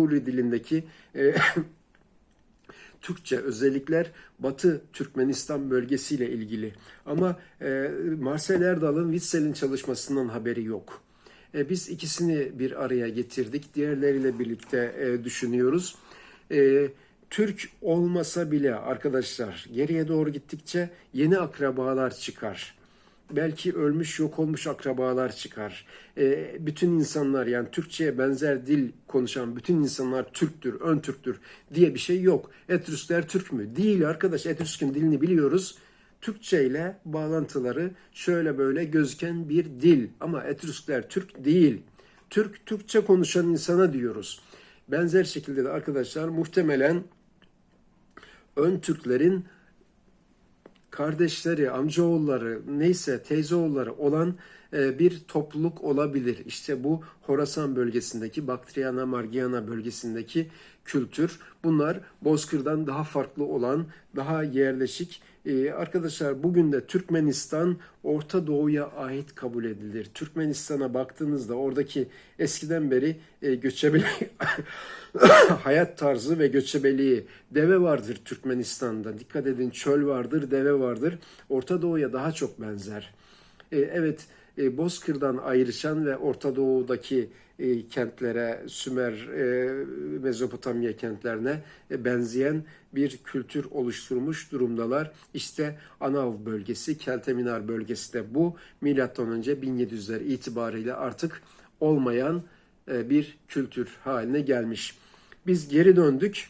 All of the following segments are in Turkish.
Huri dilindeki e, Türkçe özellikler Batı Türkmenistan bölgesiyle ilgili. Ama e, Marcel Erdal'ın Witsel'in çalışmasından haberi yok. E, biz ikisini bir araya getirdik. Diğerleriyle birlikte e, düşünüyoruz. E, Türk olmasa bile arkadaşlar geriye doğru gittikçe yeni akrabalar çıkar belki ölmüş yok olmuş akrabalar çıkar. E, bütün insanlar yani Türkçe'ye benzer dil konuşan bütün insanlar Türktür, ön Türktür diye bir şey yok. Etrüskler Türk mü? Değil arkadaş. Etrüsk'ün dilini biliyoruz. Türkçe ile bağlantıları şöyle böyle gözüken bir dil. Ama Etrüskler Türk değil. Türk, Türkçe konuşan insana diyoruz. Benzer şekilde de arkadaşlar muhtemelen ön Türklerin kardeşleri, amcaoğulları, neyse teyzeoğulları olan bir topluluk olabilir. İşte bu Horasan bölgesindeki, Baktriyana, Margiana bölgesindeki kültür. Bunlar Bozkır'dan daha farklı olan, daha yerleşik. E, arkadaşlar bugün de Türkmenistan Orta Doğu'ya ait kabul edilir. Türkmenistan'a baktığınızda oradaki eskiden beri e, göçebeli hayat tarzı ve göçebeliği. Deve vardır Türkmenistan'da. Dikkat edin çöl vardır, deve vardır. Orta Doğu'ya daha çok benzer. E, evet, e, Bozkır'dan ayrışan ve Orta Doğu'daki e, kentlere, Sümer, e, Mezopotamya kentlerine e, benzeyen bir kültür oluşturmuş durumdalar. İşte Anav bölgesi, Kelteminar bölgesi de bu. Milattan önce 1700'ler itibariyle artık olmayan e, bir kültür haline gelmiş. Biz geri döndük.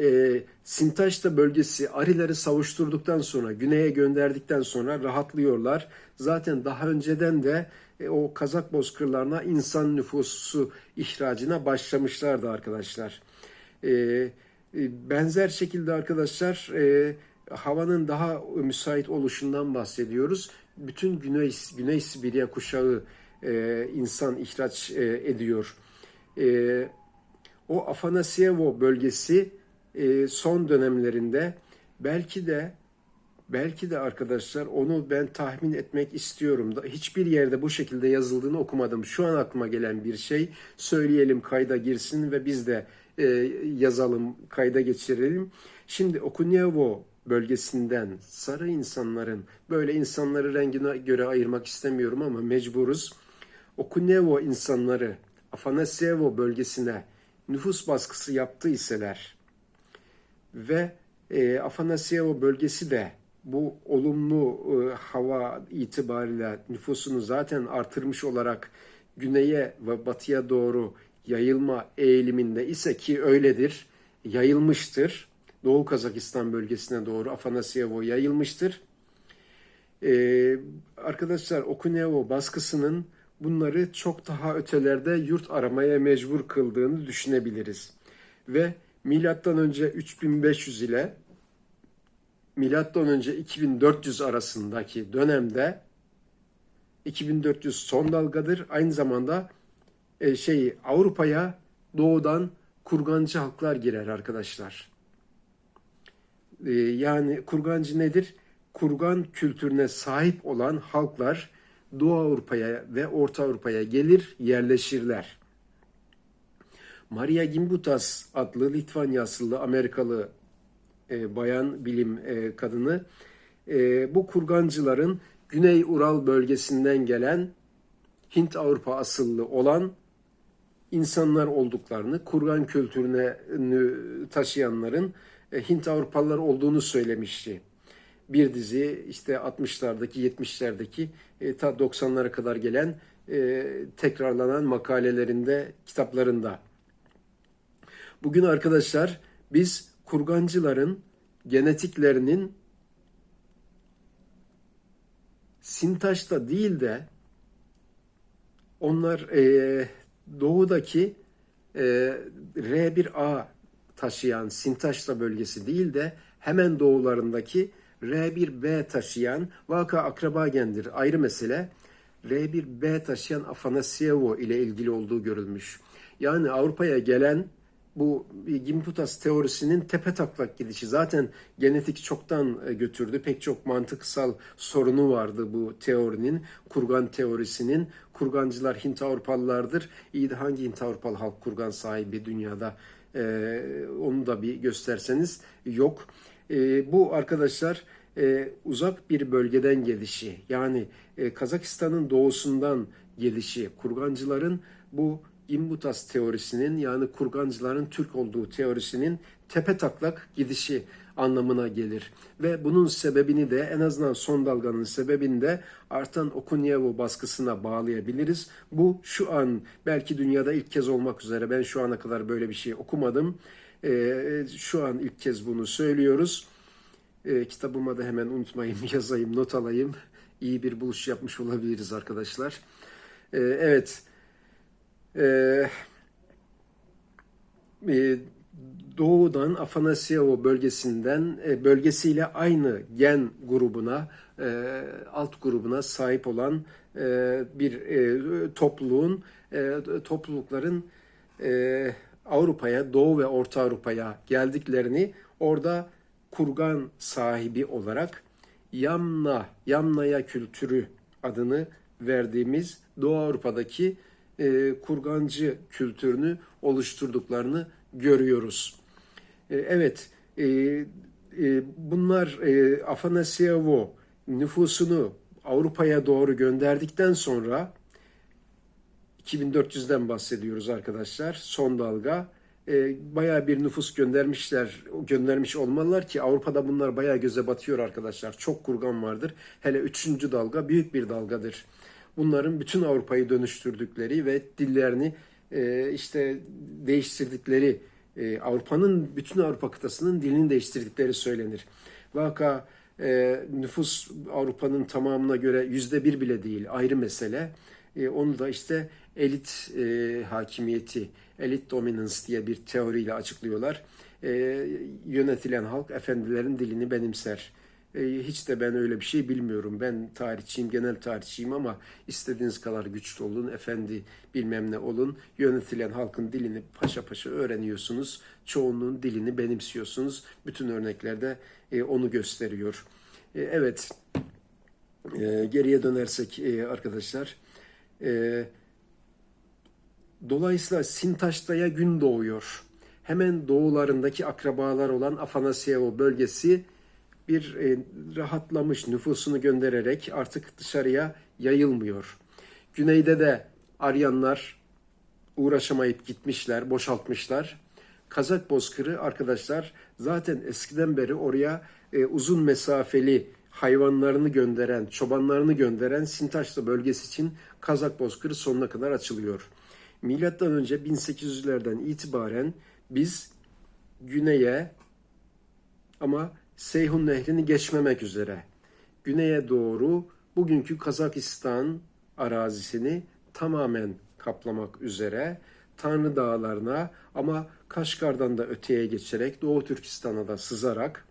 E, Sintaşta bölgesi Arileri savuşturduktan sonra, güneye gönderdikten sonra rahatlıyorlar. Zaten daha önceden de e, o Kazak bozkırlarına insan nüfusu ihracına başlamışlardı arkadaşlar. E, e, benzer şekilde arkadaşlar e, havanın daha müsait oluşundan bahsediyoruz. Bütün Güney, Güney Sibirya kuşağı e, insan ihraç e, ediyor. E, o Afanasyevo bölgesi e, son dönemlerinde belki de belki de arkadaşlar onu ben tahmin etmek istiyorum. Hiçbir yerde bu şekilde yazıldığını okumadım. Şu an aklıma gelen bir şey söyleyelim kayda girsin ve biz de e, yazalım kayda geçirelim. Şimdi Okunyevo bölgesinden sarı insanların böyle insanları rengine göre ayırmak istemiyorum ama mecburuz. Okunevo insanları Afanasyevo bölgesine nüfus baskısı yaptıyseler ve e, Afanasyevo bölgesi de bu olumlu e, hava itibariyle nüfusunu zaten artırmış olarak güneye ve batıya doğru yayılma eğiliminde ise ki öyledir, yayılmıştır. Doğu Kazakistan bölgesine doğru Afanasyevo yayılmıştır. Ee, arkadaşlar Okunevo baskısının bunları çok daha ötelerde yurt aramaya mecbur kıldığını düşünebiliriz. Ve milattan önce 3500 ile milattan önce 2400 arasındaki dönemde 2400 son dalgadır. Aynı zamanda e, şey Avrupa'ya doğudan kurgancı halklar girer arkadaşlar. E, yani kurgancı nedir? Kurgan kültürüne sahip olan halklar Doğu Avrupa'ya ve Orta Avrupa'ya gelir, yerleşirler. Maria Gimbutas adlı Litvanya asıllı Amerikalı e, bayan bilim e, kadını e, bu kurgancıların Güney Ural bölgesinden gelen Hint Avrupa asıllı olan insanlar olduklarını, kurgan kültürüne taşıyanların e, Hint Avrupalılar olduğunu söylemişti bir dizi işte 60'lardaki 70'lerdeki e, ta 90'lara kadar gelen e, tekrarlanan makalelerinde, kitaplarında. Bugün arkadaşlar biz kurgancıların genetiklerinin Sintaş'ta değil de onlar e, doğudaki e, R1A taşıyan Sintaş'ta bölgesi değil de hemen doğularındaki R1B taşıyan vaka akraba gendir ayrı mesele. R1B taşıyan Afanasyevo ile ilgili olduğu görülmüş. Yani Avrupa'ya gelen bu Gimputas teorisinin tepe taklak gidişi zaten genetik çoktan e, götürdü. Pek çok mantıksal sorunu vardı bu teorinin, kurgan teorisinin. Kurgancılar Hint Avrupalılardır. İyi de hangi Hint Avrupalı halk kurgan sahibi dünyada? Ee, onu da bir gösterseniz yok. Ee, bu arkadaşlar e, uzak bir bölgeden gelişi yani e, Kazakistan'ın doğusundan gelişi kurgancıların bu imbutas teorisinin yani kurgancıların Türk olduğu teorisinin tepe taklak gidişi anlamına gelir. Ve bunun sebebini de en azından son dalganın sebebini de artan Okunyevo baskısına bağlayabiliriz. Bu şu an belki dünyada ilk kez olmak üzere ben şu ana kadar böyle bir şey okumadım. Ee, şu an ilk kez bunu söylüyoruz. Ee, kitabıma da hemen unutmayayım yazayım not alayım. İyi bir buluş yapmış olabiliriz arkadaşlar. Ee, evet. Ee, e, doğudan Afanasyevo bölgesinden e, bölgesiyle aynı gen grubuna e, alt grubuna sahip olan e, bir e, topluluğun e, toplulukların e, Avrupa'ya Doğu ve Orta Avrupa'ya geldiklerini orada kurgan sahibi olarak Yamna Yamnaya kültürü adını verdiğimiz Doğu Avrupa'daki e, kurgancı kültürünü oluşturduklarını görüyoruz. E, evet, e, e, bunlar e, Afanasyevo nüfusunu Avrupa'ya doğru gönderdikten sonra 2400'den bahsediyoruz arkadaşlar. Son dalga e, bayağı bir nüfus göndermişler, göndermiş olmalılar ki Avrupa'da bunlar bayağı göze batıyor arkadaşlar. Çok kurgan vardır. Hele üçüncü dalga büyük bir dalgadır. Bunların bütün Avrupa'yı dönüştürdükleri ve dillerini e, işte değiştirdikleri, e, Avrupa'nın bütün Avrupa kıtasının dilini değiştirdikleri söylenir. Vaka e, nüfus Avrupa'nın tamamına göre yüzde bir bile değil ayrı mesele. E, onu da işte elit e, hakimiyeti, elit dominance diye bir teoriyle açıklıyorlar. E, yönetilen halk efendilerin dilini benimser. E, hiç de ben öyle bir şey bilmiyorum. Ben tarihçiyim, genel tarihçiyim ama istediğiniz kadar güçlü olun, efendi bilmem ne olun. Yönetilen halkın dilini paşa paşa öğreniyorsunuz. Çoğunluğun dilini benimsiyorsunuz. Bütün örneklerde e, onu gösteriyor. E, evet, geriye dönersek arkadaşlar... Dolayısıyla Sintaş'taya gün doğuyor. Hemen doğularındaki akrabalar olan Afanasyevo bölgesi bir e, rahatlamış nüfusunu göndererek artık dışarıya yayılmıyor. Güneyde de Aryanlar uğraşamayıp gitmişler, boşaltmışlar. Kazak bozkırı arkadaşlar zaten eskiden beri oraya e, uzun mesafeli hayvanlarını gönderen, çobanlarını gönderen Sintaşlı bölgesi için Kazak bozkırı sonuna kadar açılıyor. Milattan önce 1800'lerden itibaren biz güneye ama Seyhun Nehri'ni geçmemek üzere güneye doğru bugünkü Kazakistan arazisini tamamen kaplamak üzere Tanrı Dağlarına ama Kaşgar'dan da öteye geçerek Doğu Türkistan'a da sızarak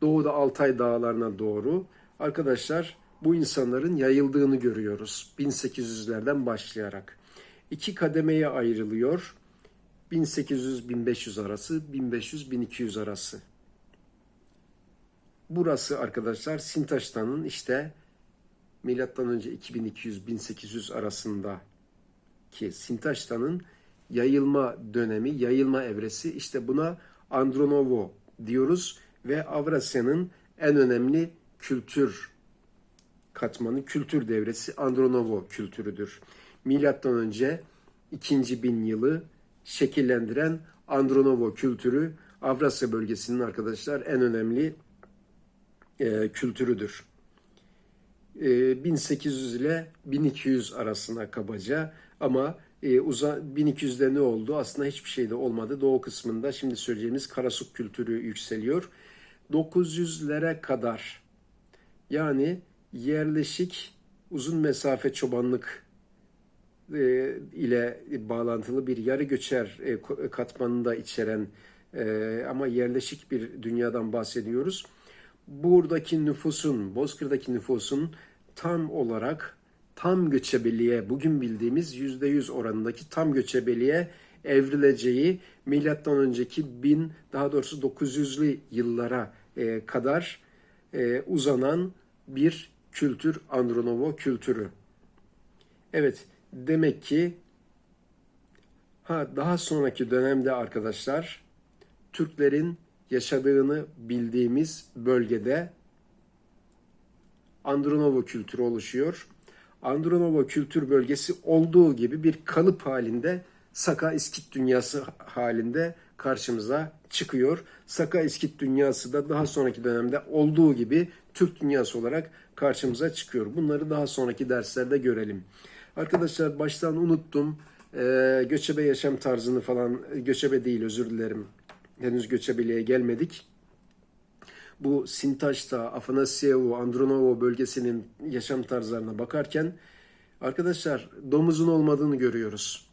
Doğu'da Altay Dağlarına doğru arkadaşlar bu insanların yayıldığını görüyoruz 1800'lerden başlayarak iki kademeye ayrılıyor. 1800-1500 arası, 1500-1200 arası. Burası arkadaşlar Sintaş'tanın işte milattan önce 2200-1800 arasında ki Sintaş'tanın yayılma dönemi, yayılma evresi işte buna Andronovo diyoruz ve Avrasya'nın en önemli kültür katmanı, kültür devresi Andronovo kültürüdür milattan önce 2. bin yılı şekillendiren Andronovo kültürü Avrasya bölgesinin arkadaşlar en önemli e, kültürüdür. E, 1800 ile 1200 arasına kabaca ama e, uza, 1200'de ne oldu? Aslında hiçbir şey de olmadı. Doğu kısmında şimdi söyleyeceğimiz Karasuk kültürü yükseliyor. 900'lere kadar yani yerleşik uzun mesafe çobanlık e, ile bağlantılı bir yarı göçer e, katmanında içeren e, ama yerleşik bir dünyadan bahsediyoruz. Buradaki nüfusun, Bozkır'daki nüfusun tam olarak tam göçebeliğe, bugün bildiğimiz yüzde yüz oranındaki tam göçebeliğe evrileceği milattan önceki 1000 daha doğrusu 900'lü yıllara e, kadar e, uzanan bir kültür Andronovo kültürü. Evet demek ki ha daha sonraki dönemde arkadaşlar Türklerin yaşadığını bildiğimiz bölgede Andronovo kültürü oluşuyor. Andronovo kültür bölgesi olduğu gibi bir kalıp halinde Saka İskit dünyası halinde karşımıza çıkıyor. Saka İskit dünyası da daha sonraki dönemde olduğu gibi Türk dünyası olarak karşımıza çıkıyor. Bunları daha sonraki derslerde görelim. Arkadaşlar baştan unuttum. Ee, göçebe yaşam tarzını falan, göçebe değil özür dilerim. Henüz göçebeliğe gelmedik bu Sintaş'ta, Afanasyevo, Andronovo bölgesinin yaşam tarzlarına bakarken arkadaşlar domuzun olmadığını görüyoruz.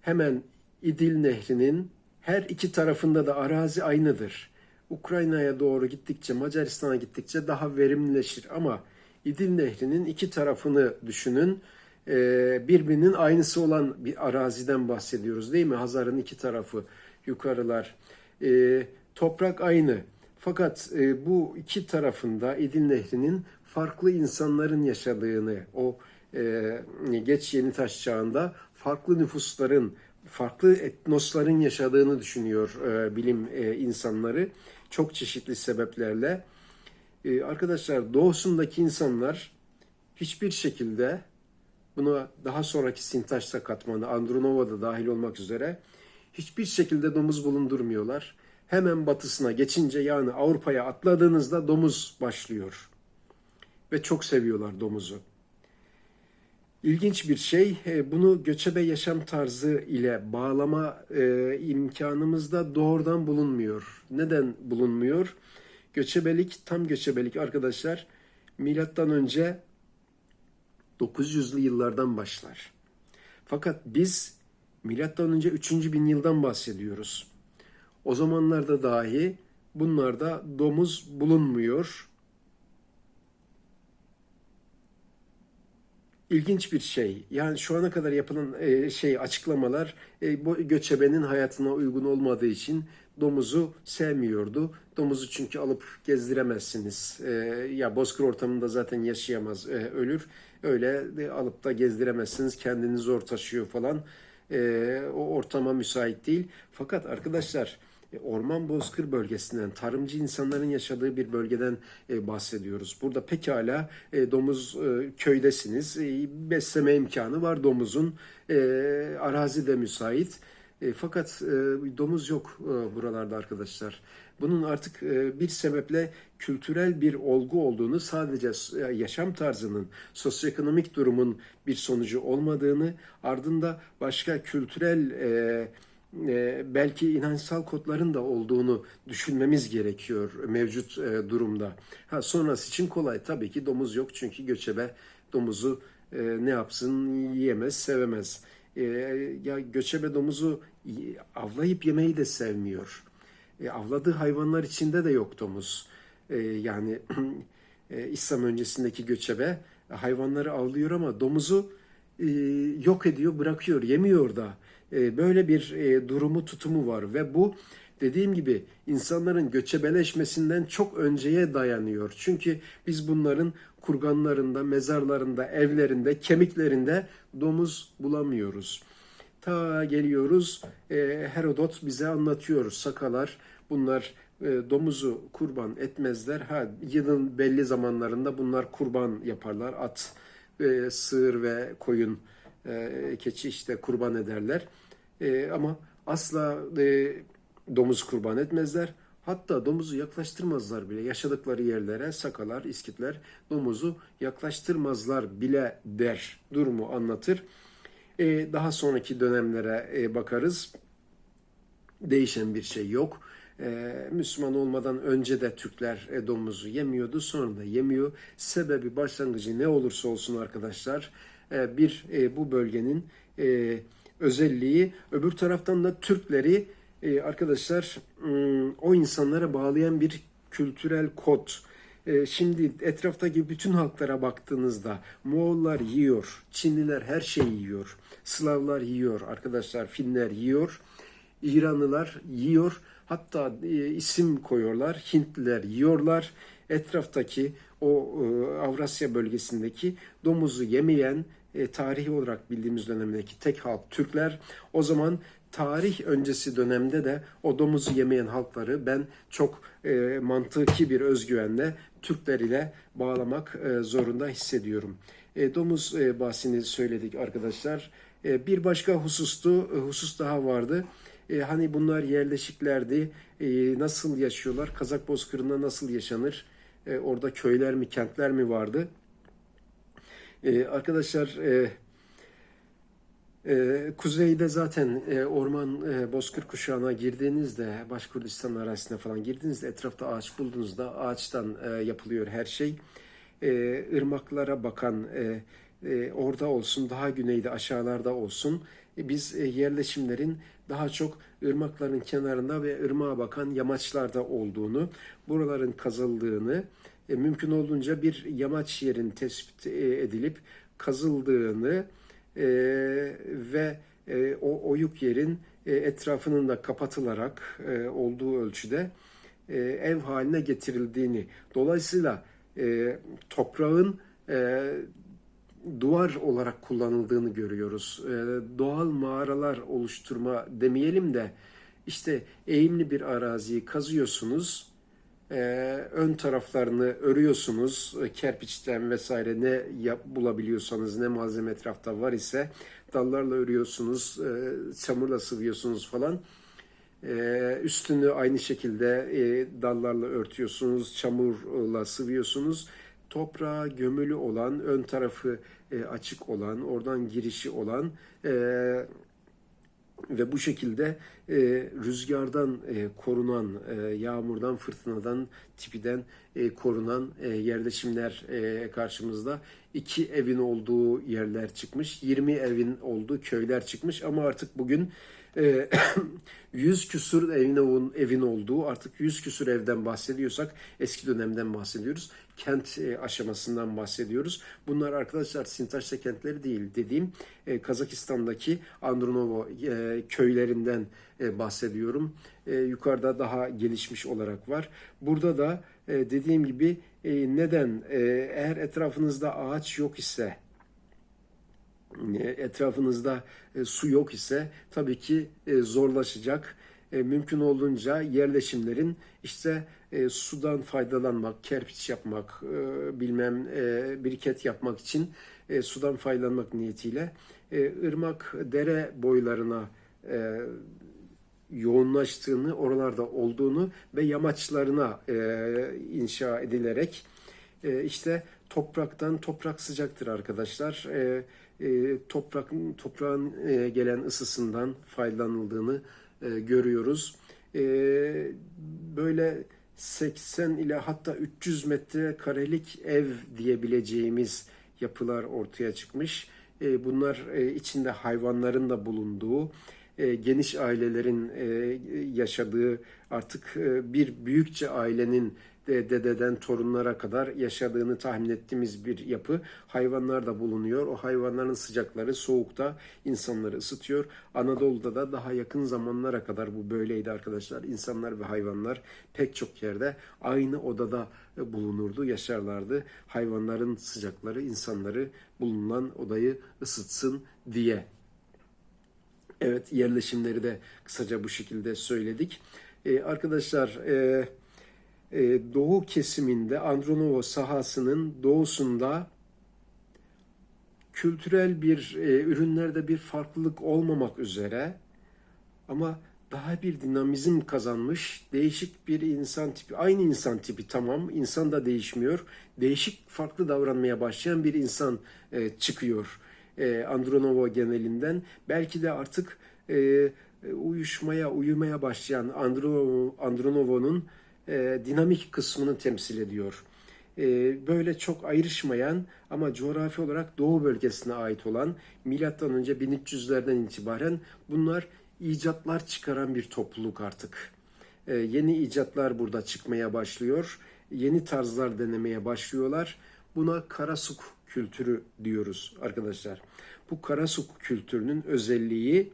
Hemen İdil Nehri'nin her iki tarafında da arazi aynıdır. Ukrayna'ya doğru gittikçe, Macaristan'a gittikçe daha verimlileşir ama İdil Nehri'nin iki tarafını düşünün. Ee, birbirinin aynısı olan bir araziden bahsediyoruz değil mi? Hazar'ın iki tarafı, yukarılar. Ee, toprak aynı. Fakat e, bu iki tarafında İdil Nehri'nin farklı insanların yaşadığını, o e, geç yeni taş çağında farklı nüfusların, farklı etnosların yaşadığını düşünüyor e, bilim e, insanları. Çok çeşitli sebeplerle. E, arkadaşlar doğusundaki insanlar hiçbir şekilde buna daha sonraki Sintaş'ta katmanı, Andronova'da dahil olmak üzere hiçbir şekilde domuz bulundurmuyorlar hemen batısına geçince yani Avrupa'ya atladığınızda domuz başlıyor. Ve çok seviyorlar domuzu. İlginç bir şey, e, bunu göçebe yaşam tarzı ile bağlama e, imkanımız da doğrudan bulunmuyor. Neden bulunmuyor? Göçebelik, tam göçebelik arkadaşlar, milattan önce 900'lü yıllardan başlar. Fakat biz milattan önce 3. bin yıldan bahsediyoruz. O zamanlarda dahi bunlarda domuz bulunmuyor. İlginç bir şey. Yani şu ana kadar yapılan e, şey açıklamalar e, bu göçebenin hayatına uygun olmadığı için domuzu sevmiyordu. Domuzu çünkü alıp gezdiremezsiniz. E, ya bozkır ortamında zaten yaşayamaz, ölür. Öyle alıp da gezdiremezsiniz. Kendini zor taşıyor falan. O ortama müsait değil. Fakat arkadaşlar e, orman bozkır bölgesinden, tarımcı insanların yaşadığı bir bölgeden e, bahsediyoruz. Burada pekala e, domuz köydesiniz, besleme imkanı var domuzun, arazi de müsait. Fakat domuz yok buralarda arkadaşlar. Bunun artık bir sebeple kültürel bir olgu olduğunu, sadece yaşam tarzının, sosyoekonomik durumun bir sonucu olmadığını, ardında başka kültürel e, belki inançsal kodların da olduğunu düşünmemiz gerekiyor mevcut e, durumda. Ha sonrası için kolay tabii ki domuz yok çünkü göçebe domuzu e, ne yapsın yiyemez, sevemez. E, ya göçebe domuzu avlayıp yemeyi de sevmiyor. E, avladığı hayvanlar içinde de yok domuz. E, yani e, İslam öncesindeki göçebe hayvanları avlıyor ama domuzu e, yok ediyor, bırakıyor, yemiyor da. E, böyle bir e, durumu tutumu var ve bu dediğim gibi insanların göçebeleşmesinden çok önceye dayanıyor. Çünkü biz bunların kurganlarında, mezarlarında, evlerinde, kemiklerinde domuz bulamıyoruz. Ta geliyoruz e, Herodot bize anlatıyor sakalar bunlar domuzu kurban etmezler. Ha yılın belli zamanlarında bunlar kurban yaparlar. At, sığır ve koyun e, keçi işte kurban ederler. E, ama asla e, domuz kurban etmezler. Hatta domuzu yaklaştırmazlar bile. Yaşadıkları yerlere sakalar, iskitler domuzu yaklaştırmazlar bile der. Durumu anlatır. E, daha sonraki dönemlere e, bakarız. Değişen bir şey yok. E, Müslüman olmadan önce de Türkler e, domuzu yemiyordu. Sonra da yemiyor. Sebebi başlangıcı ne olursa olsun arkadaşlar e, bir e, bu bölgenin e, özelliği. Öbür taraftan da Türkleri arkadaşlar o insanlara bağlayan bir kültürel kod. E, şimdi etraftaki bütün halklara baktığınızda Moğollar yiyor, Çinliler her şeyi yiyor, Slavlar yiyor, arkadaşlar Finler yiyor, İranlılar yiyor. Hatta e, isim koyuyorlar. Hintliler yiyorlar. Etraftaki o e, Avrasya bölgesindeki domuzu yemeyen e, tarihi olarak bildiğimiz dönemdeki tek halk Türkler. O zaman tarih öncesi dönemde de o domuzu yemeyen halkları ben çok e, mantıki bir özgüvenle Türkler ile bağlamak e, zorunda hissediyorum. E, domuz e, bahsini söyledik arkadaşlar. Bir başka husustu, husus daha vardı. Hani bunlar yerleşiklerdi. Nasıl yaşıyorlar? Kazak Bozkırı'nda nasıl yaşanır? Orada köyler mi, kentler mi vardı? Arkadaşlar e, kuzeyde zaten e, orman e, bozkır kuşağına girdiğinizde Başkurdistan arazisine falan girdiğinizde etrafta ağaç bulduğunuzda ağaçtan e, yapılıyor her şey. E, ırmaklara bakan e, e, orada olsun daha güneyde aşağılarda olsun e, biz e, yerleşimlerin daha çok ırmakların kenarında ve ırmağa bakan yamaçlarda olduğunu, buraların kazıldığını, e, mümkün olduğunca bir yamaç yerin tespit e, edilip kazıldığını e, ve e, o oyuk yerin e, etrafının da kapatılarak e, olduğu ölçüde e, ev haline getirildiğini, dolayısıyla e, toprağın e, duvar olarak kullanıldığını görüyoruz. E, doğal mağaralar oluşturma demeyelim de işte eğimli bir araziyi kazıyorsunuz, e, ön taraflarını örüyorsunuz, e, kerpiçten vesaire ne yap, bulabiliyorsanız, ne malzeme etrafta var ise dallarla örüyorsunuz, e, çamurla sıvıyorsunuz falan. E, üstünü aynı şekilde e, dallarla örtüyorsunuz, çamurla sıvıyorsunuz. Toprağa gömülü olan, ön tarafı e, açık olan, oradan girişi olan e, ve bu şekilde e, rüzgardan e, korunan, e, yağmurdan, fırtınadan, tipiden e, korunan e, yerleşimler e, karşımızda. iki evin olduğu yerler çıkmış, 20 evin olduğu köyler çıkmış ama artık bugün e, 100 küsur evin, evin olduğu artık 100 küsur evden bahsediyorsak eski dönemden bahsediyoruz. Kent e, aşamasından bahsediyoruz. Bunlar arkadaşlar Sintaş'ta kentleri değil dediğim e, Kazakistan'daki Andronovo e, köylerinden e, bahsediyorum. E, yukarıda daha gelişmiş olarak var. Burada da e, dediğim gibi e, neden e, eğer etrafınızda ağaç yok ise etrafınızda e, su yok ise tabii ki e, zorlaşacak. E, mümkün olduğunca yerleşimlerin işte e, sudan faydalanmak, kerpiç yapmak, e, bilmem e, biriket yapmak için e, sudan faydalanmak niyetiyle e, ırmak dere boylarına e, yoğunlaştığını, oralarda olduğunu ve yamaçlarına e, inşa edilerek e, işte topraktan toprak sıcaktır arkadaşlar. E, e, toprak toprağın e, gelen ısısından faydalanıldığını e, görüyoruz. E, böyle 80 ile hatta 300 metre karelik ev diyebileceğimiz yapılar ortaya çıkmış. E, bunlar e, içinde hayvanların da bulunduğu, e, geniş ailelerin e, yaşadığı artık e, bir büyükçe ailenin dededen torunlara kadar yaşadığını tahmin ettiğimiz bir yapı. Hayvanlar da bulunuyor. O hayvanların sıcakları soğukta insanları ısıtıyor. Anadolu'da da daha yakın zamanlara kadar bu böyleydi arkadaşlar. İnsanlar ve hayvanlar pek çok yerde aynı odada bulunurdu, yaşarlardı. Hayvanların sıcakları insanları bulunan odayı ısıtsın diye. Evet yerleşimleri de kısaca bu şekilde söyledik. Ee, arkadaşlar e, e, doğu kesiminde Andronovo sahasının doğusunda kültürel bir e, ürünlerde bir farklılık olmamak üzere ama daha bir dinamizm kazanmış değişik bir insan tipi. Aynı insan tipi tamam insan da değişmiyor. Değişik farklı davranmaya başlayan bir insan e, çıkıyor e, Andronovo genelinden. Belki de artık e, uyuşmaya, uyumaya başlayan Andronovo, Andronovo'nun e, dinamik kısmını temsil ediyor. E, böyle çok ayrışmayan ama coğrafi olarak Doğu bölgesine ait olan milattan önce 1300'lerden itibaren bunlar icatlar çıkaran bir topluluk artık. E, yeni icatlar burada çıkmaya başlıyor. yeni tarzlar denemeye başlıyorlar. Buna Karasuk kültürü diyoruz arkadaşlar. Bu Karasuk kültürünün özelliği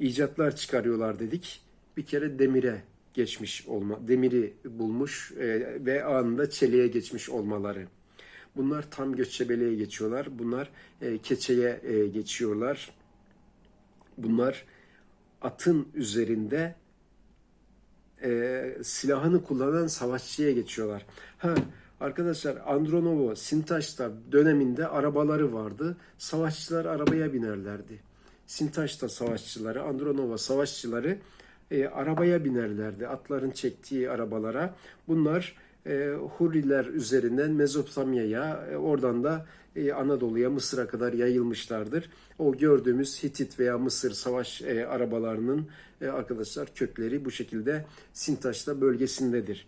icatlar çıkarıyorlar dedik. Bir kere demire geçmiş olma, demiri bulmuş e, ve anında çeliğe geçmiş olmaları. Bunlar tam göçebeliğe geçiyorlar. Bunlar e, keçeye e, geçiyorlar. Bunlar atın üzerinde e, silahını kullanan savaşçıya geçiyorlar. Ha arkadaşlar Andronovo, Sintaşta döneminde arabaları vardı. Savaşçılar arabaya binerlerdi. Sintaşta savaşçıları, Andronova savaşçıları e, arabaya binerlerdi. Atların çektiği arabalara. Bunlar e, Hurriler üzerinden Mezopotamya'ya, e, oradan da e, Anadolu'ya, Mısır'a kadar yayılmışlardır. O gördüğümüz Hitit veya Mısır savaş e, arabalarının e, arkadaşlar kökleri bu şekilde Sintaşta bölgesindedir.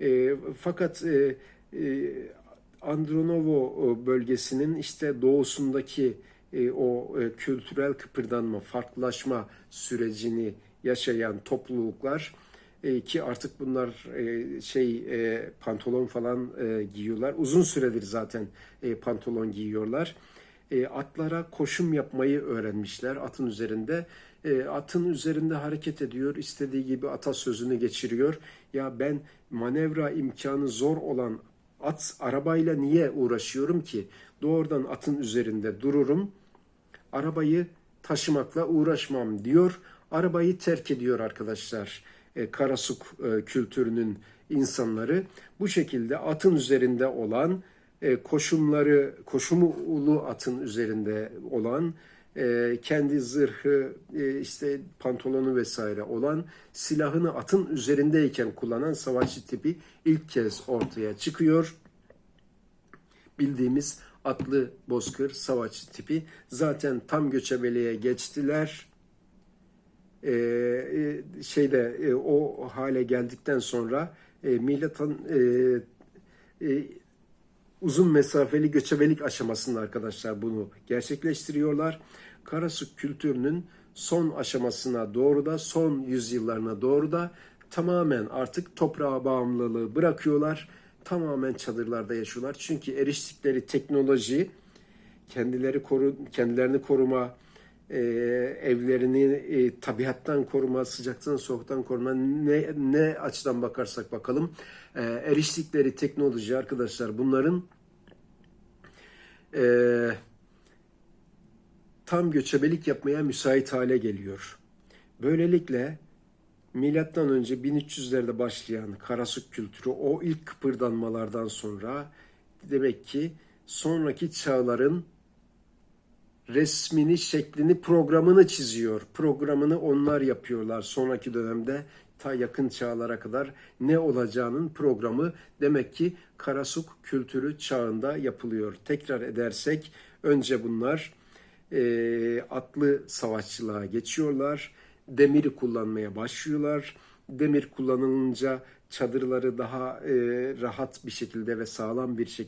E, fakat e, e, Andronovo e, bölgesinin işte doğusundaki e, o e, kültürel kıpırdanma, farklılaşma sürecini yaşayan topluluklar e, ki artık bunlar e, şey e, pantolon falan giyiyorlar. Uzun süredir zaten pantolon giyiyorlar. Atlara koşum yapmayı öğrenmişler atın üzerinde. Atın üzerinde hareket ediyor, istediği gibi atasözünü geçiriyor. Ya ben manevra imkanı zor olan at arabayla niye uğraşıyorum ki? Doğrudan atın üzerinde dururum. Arabayı taşımakla uğraşmam diyor. Arabayı terk ediyor arkadaşlar. E, Karasuk e, kültürünün insanları bu şekilde atın üzerinde olan e, koşumları koşumu ulu atın üzerinde olan e, kendi zırhı işte pantolonu vesaire olan silahını atın üzerindeyken kullanan savaşçı tipi ilk kez ortaya çıkıyor bildiğimiz atlı bozkır savaşçı tipi zaten tam göçebeliğe geçtiler. Ee, e, şeyde e, o hale geldikten sonra e, milattan e, e, uzun mesafeli göçebelik aşamasında arkadaşlar bunu gerçekleştiriyorlar. Karasuk kültürünün son aşamasına doğru da son yüzyıllarına doğru da tamamen artık toprağa bağımlılığı bırakıyorlar. Tamamen çadırlarda yaşıyorlar. Çünkü eriştikleri teknoloji kendileri koru, kendilerini koruma, e, evlerini e, tabiattan koruma, sıcaktan soğuktan koruma ne, ne açıdan bakarsak bakalım e, eriştikleri teknoloji arkadaşlar bunların e, tam göçebelik yapmaya müsait hale geliyor. Böylelikle milattan önce 1300'lerde başlayan Karasuk kültürü o ilk kıpırdanmalardan sonra demek ki sonraki çağların resmini, şeklini, programını çiziyor. Programını onlar yapıyorlar sonraki dönemde ta yakın çağlara kadar ne olacağının programı demek ki Karasuk kültürü çağında yapılıyor. Tekrar edersek önce bunlar e, atlı savaşçılığa geçiyorlar. Demiri kullanmaya başlıyorlar. Demir kullanılınca çadırları daha e, rahat bir şekilde ve sağlam bir şekilde